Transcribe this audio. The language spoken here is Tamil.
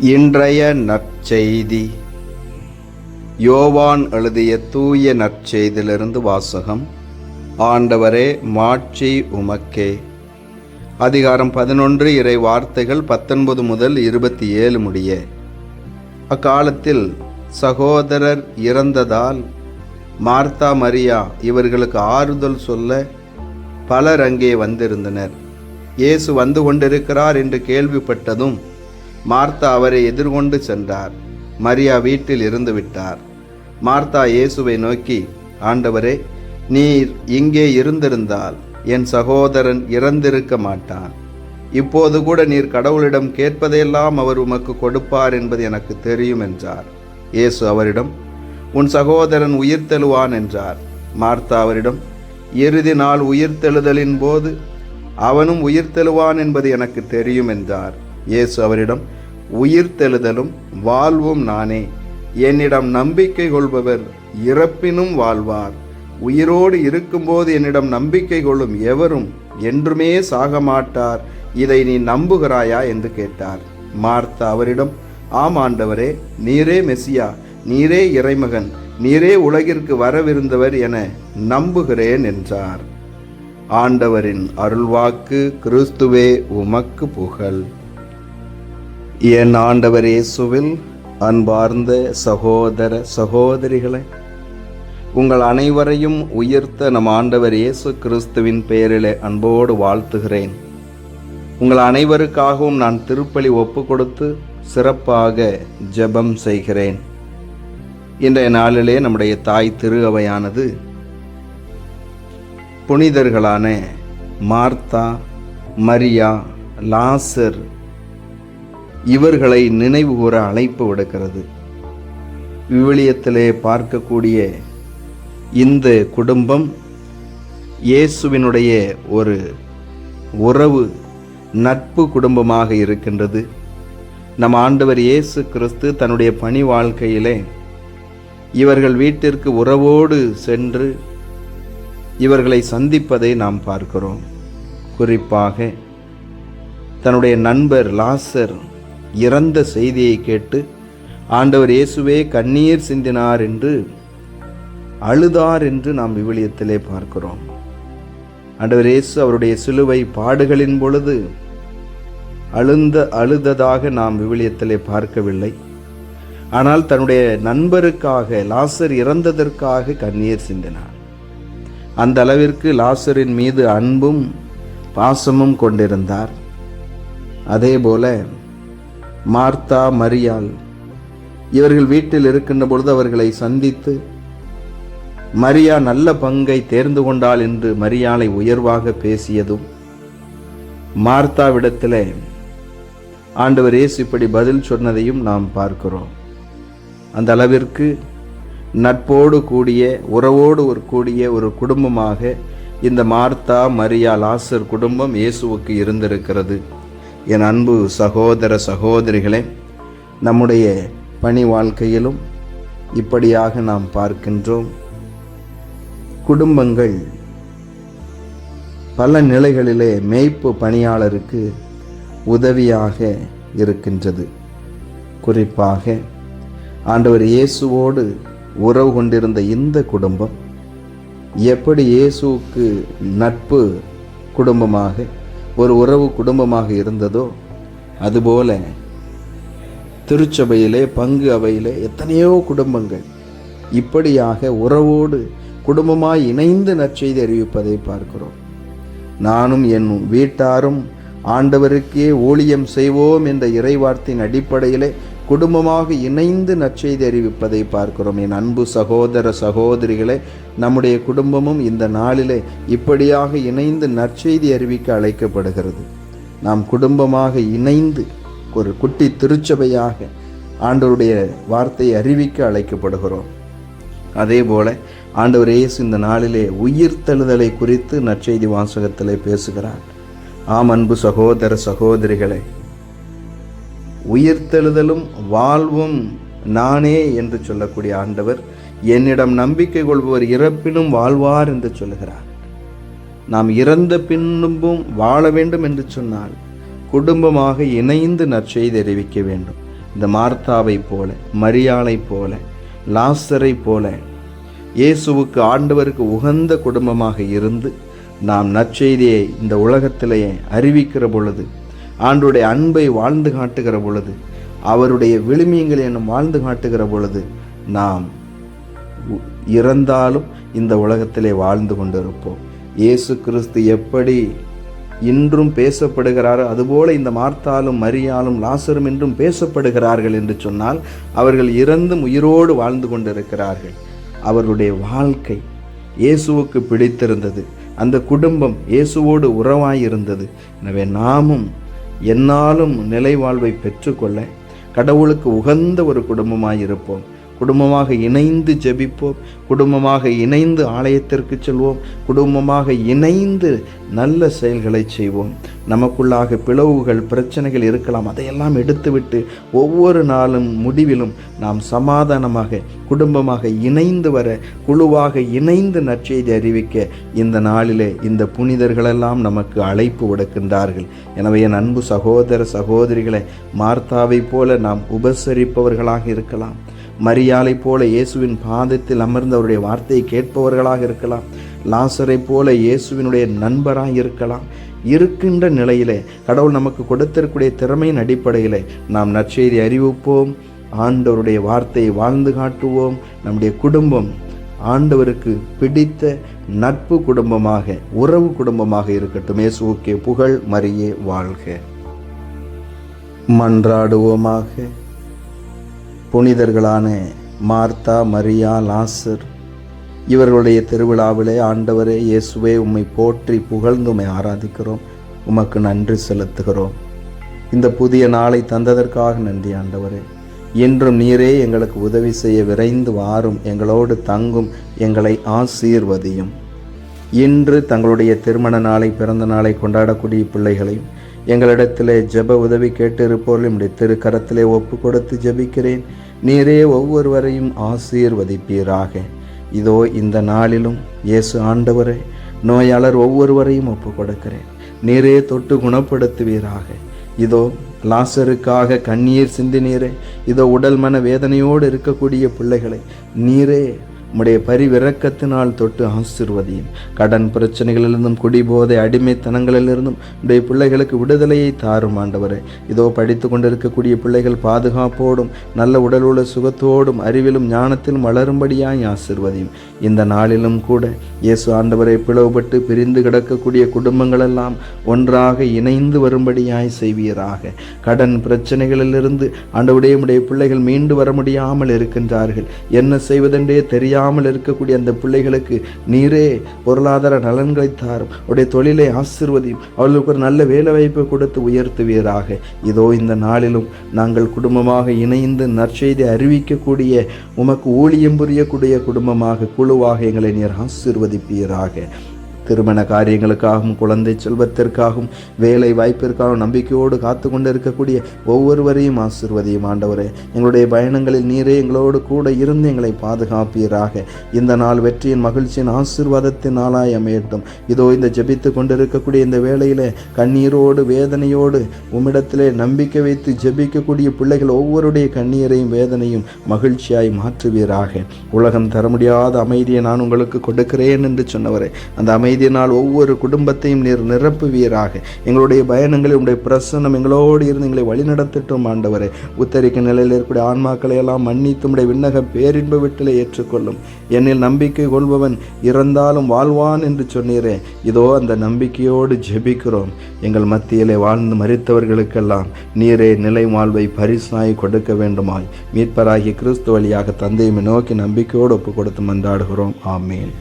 இன்றைய நற்செய்தி. யோவான் எழுதிய தூய நற்செய்தியிலிருந்து வாசகம். ஆண்டவரே மாட்சி உமக்கே. அதிகாரம் பதினொன்று இறை வார்த்தைகள் பத்தொன்பது முதல் இருபத்தி ஏழு முடிய. அக்காலத்தில் சகோதரர் இறந்ததால் மார்த்தா மரியா இவர்களுக்கு ஆறுதல் சொல்ல பலர் அங்கே வந்திருந்தனர். இயேசு வந்து கொண்டிருக்கிறார் என்று கேள்விப்பட்டதும் மார்த்தா அவரை எதிர்கொண்டு சென்றார். மரியா வீட்டில் இருந்து விட்டார். மார்த்தா இயேசுவை நோக்கி ஆண்டவரே நீர் இங்கே இருந்திருந்தால் என் சகோதரன் இறந்திருக்க மாட்டான். இப்போது கூட நீர் கடவுளிடம் கேட்பதையெல்லாம் அவர் உமக்கு கொடுப்பார் என்பது எனக்கு தெரியும் என்றார். இயேசு அவரிடம் உன் சகோதரன் உயிர்த்தெழுவான் என்றார். மார்த்தா அவரிடம் இறுதி நாள் உயிர்த்தெழுதலின் போது அவனும் உயிர்த்தெழுவான் என்பது எனக்கு தெரியும் என்றார். இயேசு அவரிடம் உயிர்த்தெழுதலும் வாழ்வும் நானே. என்னிடம் நம்பிக்கை கொள்பவர் இறப்பினும் வாழ்வார். உயிரோடு இருக்கும்போது என்னிடம் நம்பிக்கை கொள்ளும் எவரும் என்றுமே சாக மாட்டார். இதை நீ நம்புகிறாயா? என்று கேட்டார். மார்த்தா அவரிடம் ஆம் ஆண்டவரே நீரே மெசியா நீரே இறைமகன் நீரே உலகிற்கு வரவிருந்தவர் என நம்புகிறேன் என்றார். ஆண்டவரின் அருள்வாக்கு கிறிஸ்துவே உமக்கு புகழ். என் ஆண்டவர் இயேசுவில் அன்பார்ந்த சகோதர சகோதரிகளை உங்கள் அனைவரையும் உயர்த்த நம் ஆண்டவர் இயேசு கிறிஸ்துவின் பெயரிலே அன்போடு வாழ்த்துகிறேன். உங்கள் அனைவருக்காகவும் நான் திருப்பலி ஒப்பு கொடுத்து சிறப்பாக ஜெபம் செய்கிறேன். இன்றைய நாளிலே நம்முடைய தாய் திரு அவையானது புனிதர்களான மார்த்தா மரியா லாசர் இவர்களை நினைவு கூற அழைப்பு விடுக்கிறது. விவிலியத்திலே பார்க்கக்கூடிய இந்த குடும்பம் இயேசுவினுடைய ஒரு உறவு நட்பு குடும்பமாக இருக்கின்றது. நம் ஆண்டவர் இயேசு கிறிஸ்து தன்னுடைய பணி வாழ்க்கையிலே இவர்கள் வீட்டிற்கு உறவோடு சென்று இவர்களை சந்திப்பதை நாம் பார்க்கிறோம். குறிப்பாக தன்னுடைய நண்பர் லாசர் இறந்த செய்தியை கேட்டு ஆண்டவர் இயேசுவே கண்ணீர் சிந்தினார் என்று அழுதார் என்று நாம் விவிலியத்திலே பார்க்கிறோம். ஆண்டவர் இயேசு அவருடைய சிலுவை பாடுகளின் பொழுது அழுந்த அழுததாக நாம் விவிலியத்திலே பார்க்கவில்லை. ஆனால் தன்னுடைய நண்பருக்காக லாசர் இறந்ததற்காக கண்ணீர் சிந்தினார். அந்த அளவிற்கு லாசரின் மீது அன்பும் பாசமும் கொண்டிருந்தார். அதே போல மார்த்தா மரியாள். இவர்கள் வீட்டில் இருக்கின்ற பொழுது அவர்களை சந்தித்து மரியா நல்ல பங்கை தேர்ந்து கொண்டாள் என்று மரியாளை உயர்வாக பேசியதும் மார்த்தாவிடத்தில் ஆண்டவர் இயேசு இப்படி பதில் சொன்னதையும் நாம் பார்க்கிறோம். அந்த அளவிற்கு நட்போடு கூடிய உறவோடு ஒரு கூடிய ஒரு குடும்பமாக இந்த மார்த்தா மரியா லாசர் குடும்பம் இயேசுவுக்கு இருந்திருக்கிறது. என் அன்பு சகோதர சகோதரிகளே நம்முடைய பணி வாழ்க்கையிலும் இப்படியாக நாம் பார்க்கின்றோம். குடும்பங்கள் பல நிலைகளிலே மேய்ப்பு பணியாளருக்கு உதவியாக இருக்கின்றது. குறிப்பாக ஆண்டவர் இயேசுவோடு உறவு கொண்டிருந்த இந்த குடும்பம் எப்படி இயேசுவுக்கு நட்பு குடும்பமாக ஒரு உறவு குடும்பமாக இருந்ததோ அதுபோல திருச்சபையிலே பங்கு அவையிலே எத்தனையோ குடும்பங்கள் இப்படியாக உறவோடு குடும்பமாய் இணைந்து நற்செய்தி அறிவிப்பதை பார்க்கிறோம். நானும் என் வீட்டாரும் ஆண்டவருக்கே ஊழியம் செய்வோம் என்ற இறைவார்த்தின் அடிப்படையிலே குடும்பமாக இணைந்து நற்செய்தி அறிவிப்பதை பார்க்கிறோம். என் அன்பு சகோதர சகோதரிகளை நம்முடைய குடும்பமும் இந்த நாளிலே இப்படியாக இணைந்து நற்செய்தி அறிவிக்க அழைக்கப்படுகிறது. நாம் குடும்பமாக இணைந்து ஒரு குட்டி திருச்சபையாக ஆண்டவருடைய வார்த்தையை அறிவிக்க அழைக்கப்படுகிறோம். அதே போல ஆண்டவர் இயேசு இந்த நாளிலே உயிர்த்தெழுதலை குறித்து நற்செய்தி வாசகத்திலே பேசுகிறார். ஆம் அன்பு சகோதர சகோதரிகளே உயிர்த்தெழுதலும் வாழ்வும் நானே என்று சொல்லக்கூடிய ஆண்டவர் என்னிடம் நம்பிக்கை கொள்பவர் இறப்பினும் வாழ்வார் என்று சொல்லுகிறார். நாம் இறந்த பின்பும் வாழ வேண்டும் என்று சொன்னால் குடும்பமாக இணைந்து நற்செய்தி அறிவிக்க வேண்டும். இந்த மார்த்தாவைப் போல மரியாளை போல லாசரைப் போல இயேசுவுக்கு ஆண்டவருக்கு உகந்த குடும்பமாக இருந்து நாம் நற்செய்தியை இந்த உலகத்திலேயே அறிவிக்கிற பொழுது ஆண்டுடைய அன்பை வாழ்ந்து காட்டுகிற பொழுது அவருடைய விழுமியங்களை என்னும் வாழ்ந்து காட்டுகிற பொழுது நாம் இறந்தாலும் இந்த உலகத்திலே வாழ்ந்து கொண்டிருப்போம். இயேசு கிறிஸ்து எப்படி இன்றும் பேசப்படுகிறாரோ அதுபோல இந்த மார்த்தாலும் மரியாலும் லாசரும் என்றும் பேசப்படுகிறார்கள் என்று சொன்னால் அவர்கள் இறந்தும் உயிரோடு வாழ்ந்து கொண்டிருக்கிறார்கள். அவர்களுடைய வாழ்க்கை இயேசுவுக்கு பிடித்திருந்தது. அந்த குடும்பம் இயேசுவோடு உறவாயிருந்தது. எனவே நாமும் என்னாலும் நிலை வாழ்வை பெற்றுக்கொள்ள கடவுளுக்கு உகந்த ஒரு குடும்பமாயிருப்போம். இருப்போம் குடும்பமாக இணைந்து ஜெபிப்போம். குடும்பமாக இணைந்து ஆலயத்திற்கு செல்வோம். குடும்பமாக இணைந்து நல்ல செயல்களை செய்வோம். நமக்குள்ளாக பிளவுகள் பிரச்சனைகள் இருக்கலாம். அதையெல்லாம் எடுத்துவிட்டு ஒவ்வொரு நாளும் முடிவிலும் நாம் சமாதானமாக குடும்பமாக இணைந்து வர குழுவாக இணைந்து நற்செய்தி அறிவிக்க இந்த நாளிலே இந்த புனிதர்களெல்லாம் நமக்கு அழைப்பு விடுக்கின்றார்கள். எனவே என் அன்பு சகோதர சகோதரிகளை மார்த்தாவைப் போல நாம் உபசரிப்பவர்களாக இருக்கலாம். மரியாலை போல இயேசுவின் பாதத்தில் அமர்ந்து அவருடைய வார்த்தையை கேட்பவர்களாக இருக்கலாம். லாசரைப் போல இயேசுவினுடைய நண்பராக இருக்கலாம். இருக்கின்ற நிலையிலே கடவுள் நமக்கு கொடுத்திருக்கூடிய திறமையின் அடிப்படையிலே நாம் நற்செய்தி அறிவிப்போம். ஆண்டவருடைய வார்த்தையை வாழ்ந்து காட்டுவோம். நம்முடைய குடும்பம் ஆண்டவருக்கு பிடித்த நட்பு குடும்பமாக உறவு குடும்பமாக இருக்கட்டும். இயேசுக்கே புகழ் மரியே வாழ்க. மன்றாடுவோமாக. புனிதர்களான மார்த்தா மரியா லாசர். இவர்களுடைய திருவிழாவிலே ஆண்டவரே இயேசுவே உம்மை போற்றி புகழ்ந்து உம்மை ஆராதிக்கிறோம். உமக்கு நன்றி செலுத்துகிறோம். இந்த புதிய நாளை தந்ததற்காக நன்றி ஆண்டவரே. இன்றும் நீரே எங்களுக்கு உதவி செய்ய விரைந்து வாரும். எங்களோடு தங்கும் எங்களை ஆசீர்வதியும். இன்று தங்களுடைய திருமண நாளை பிறந்த நாளை கொண்டாடக்கூடிய பிள்ளைகளையும் எங்களிடத்திலே ஜெப உதவி கேட்டிருப்போர்கள் நம்முடைய திருக்கரத்திலே ஒப்பு கொடுத்து ஜெபிக்கிறேன். நீரே ஒவ்வொருவரையும் ஆசீர்வதிப்பீராக. இதோ இந்த நாளிலும் இயேசு ஆண்டவரே நோயாளர் ஒவ்வொருவரையும் ஒப்பு கொடுக்கிறேன் நீரே தொட்டு குணப்படுத்துவீராக. இதோ லாசருக்காக கண்ணீர் சிந்தினீரே இதோ உடல் மன வேதனையோடு இருக்கக்கூடிய பிள்ளைகளை நீரே உம்முடைய பரிவிறக்கத்தினால் தொட்டு ஆசிர்வதியும். கடன் பிரச்சனைகளிலிருந்தும் குடிபோதை அடிமைத்தனங்களிலிருந்தும் உடைய பிள்ளைகளுக்கு விடுதலையை தாரும் ஆண்டவரே. இதோ படித்து கொண்டிருக்கக்கூடிய பிள்ளைகள் பாதுகாப்போடும் நல்ல உடலுள்ள சுகத்தோடும் அறிவிலும் ஞானத்திலும் வளரும்படியாய் ஆசிர்வதியும். இந்த நாளிலும் கூட இயேசு ஆண்டவரை பிளவுபட்டு பிரிந்து கிடக்கக்கூடிய குடும்பங்களெல்லாம் ஒன்றாக இணைந்து வரும்படியாய் செய்வீராக. கடன் பிரச்சனைகளிலிருந்து ஆண்டவுடைய உடைய பிள்ளைகள் மீண்டு வர முடியாமல் இருக்கின்றார்கள். என்ன செய்வதென்றே தெரியாமல் இருக்கக்கூடிய அந்த பிள்ளைகளுக்கு நீரே பொருளாதார நலன்களை தாரும். உடைய தொழிலை ஆசிர்வதியும். அவர்களுக்கு ஒரு நல்ல வேலை வாய்ப்பை கொடுத்து உயர்த்துவீராக. இதோ இந்த நாளிலும் நாங்கள் குடும்பமாக இணைந்து நற்செய்தி அறிவிக்கக்கூடிய உமக்கு ஊழியம் புரியக்கூடிய குடும்பமாக குழுவாக எங்களை நீர் ஆசிர்வதிப்பீராக. திருமண காரியங்களுக்காகவும் குழந்தை செல்வத்திற்காகவும் வேலை வாய்ப்பிற்காகவும் நம்பிக்கையோடு காத்து கொண்டு இருக்கக்கூடிய ஒவ்வொருவரையும் ஆசிர்வதியும் ஆண்டவரே. எங்களுடைய பயணங்களில் நீரே எங்களோடு கூட இருந்து எங்களை பாதுகாப்பீராக. இந்த நாள் வெற்றியின் மகிழ்ச்சியின் ஆசீர்வாதத்தின் நாளாய் அமையட்டும். இதோ இந்த ஜெபித்து கொண்டிருக்கக்கூடிய இந்த வேளையிலே கண்ணீரோடு வேதனையோடு உம்மிடத்திலே நம்பிக்கை வைத்து ஜெபிக்கக்கூடிய பிள்ளைகள் ஒவ்வொருடைய கண்ணீரையும் வேதனையும் மகிழ்ச்சியாய் மாற்றுவீராக. உலகம் தர முடியாத அமைதியை நான் உங்களுக்கு கொடுக்கிறேன் என்று சொன்னவரே. அந்த இதனால் ஒவ்வொரு குடும்பத்தையும் நீர் நிரப்புவீராக. எங்களுடைய பயணங்களில் உடைய பிரசன்னம் எங்களோடு இருந்து எங்களை வழிநடத்தட்டும் ஆண்டவரே. உத்தரிக்க நிலையில் இருக்கக்கூடிய ஆன்மாக்களை எல்லாம் மன்னித்து உடைய விண்ணக பேரின்ப வீட்டிலே ஏற்றுக்கொள்ளும். என்னில் நம்பிக்கை கொள்பவன் இறந்தாலும் வாழ்வான் என்று சொன்னீரே. இதோ அந்த நம்பிக்கையோடு ஜெபிக்கிறோம். எங்கள் மத்தியிலே வாழ்ந்து மறித்தவர்களுக்கெல்லாம் நீரே நிலை வாழ்வை பரிசாய் கொடுக்க வேண்டுமாய். மீட்பராகிய கிறிஸ்து வழியாக தந்தையுமே நோக்கி நம்பிக்கையோடு ஒப்பு கொடுத்து மன்றாடுகிறோம். ஆமீன்.